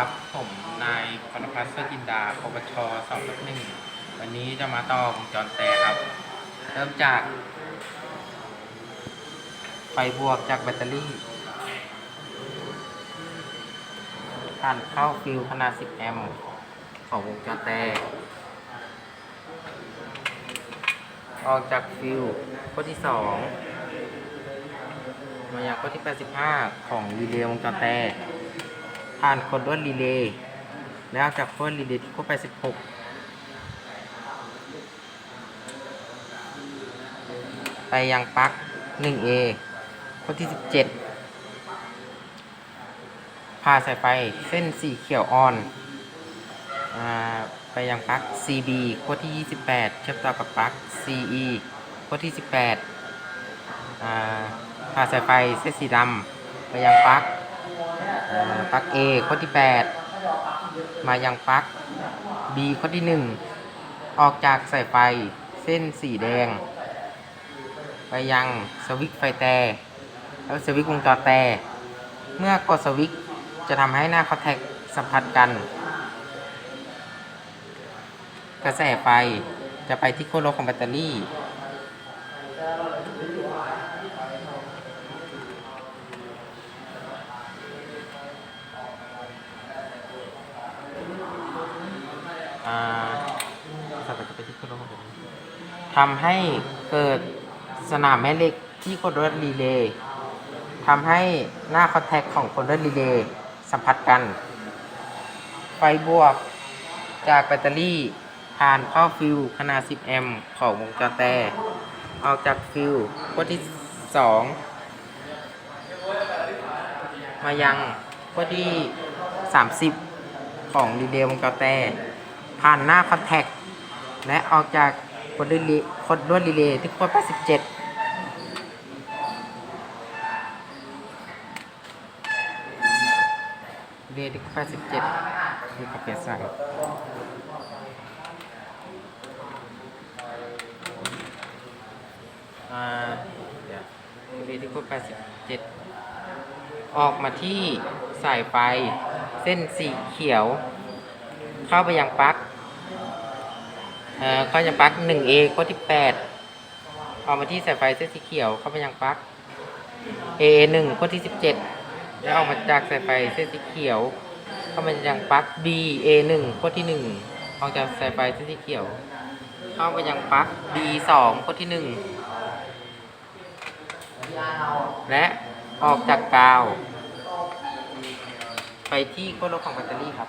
ครับ ผมนายปรพัฒน์เสอจินดาปปชสองหนึ่ง วันนี้จะมาต่อวงจรแต่ครับ เริ่มจากไฟบวกจากแบตเตอรี่ผ่านเข้าฟิวขนาด 10 แอมป์ของวงจรแต่ออกจากฟิวข้อที่ 2 มายังข้อที่ 85 ของรีเลย์วงจรแต่ ผ่านคอนโดรีเลย์แล้วออกจากคอนรีเลย์ที่ข้อ86ไปยังปลั๊ก 1A ข้อที่ 17พาสายไฟเส้นสีเขียวอ่อนอไปยังปลั๊ก CB ข้อที่ 28 เชื่อมต่อกับปลั๊ก CE ข้อที่ 18อ่าพาสายไฟเส้นสีดำไปยังปลั๊ก ปลั๊ก A ข้อที่ 8 มายังปลั๊ก B ข้อที่ 1 ออกจากสายไฟเส้นสีแดง ไปยังสวิตไฟแต่แล้วสวิตวงจรแต่ เมื่อกดสวิตจะทำให้หน้าคอนแทคสัมผัสกัน กระแสไฟจะไปที่โค้ดลบของแบตเตอรี่ อ่าสับ ไปที่โค้ดลของแบตเตอรี่ทำให้เกิดสนามแม่เหล็กที่โคดรรีเลย์ทำให้หน้าคอนแทคของโคดรรีเลย์สัมผัสกัน ไฟบวกจากแบตเตอรี่ผ่านเข้าฟิวขนาด 10 แอมป์ของวงจรแต่ออกจากฟิวขั้วที่ 2 มายังขั้วที่ 30 ของรีเลย์วงจรแต่ผ่านหน้าคอนแทค และออกจากคนด้วยรีคนด้วยรีเลย์ที่ขั้ว87เรียที่ขั้ว87มีขับเปลี่ยนสั่งอ่าเดี๋ยวเรียที่ขั้ว87 ออกมาที่สายไฟ เส้นสีเขียว เข้าไปยังปลั๊ก เอ่อเข้ายังปลั๊ก 1A ข้อที่8ออกมาที่สายไฟเส้นสีเขียวเข้าไปยังปลั๊ก AA 1ข้อที่ 17 แล้วออกมาจากสายไฟเส้นสีเขียว เข้ามายังปลั๊ก BA 1ข้อที่ 1 ออกจากสายไฟเส้นสีเขียว เข้าไปยังปลั๊ก B 2ข้อที่ 1 และออกจากกาว ไปที่ขั้วลบของแบตเตอรี่ครับ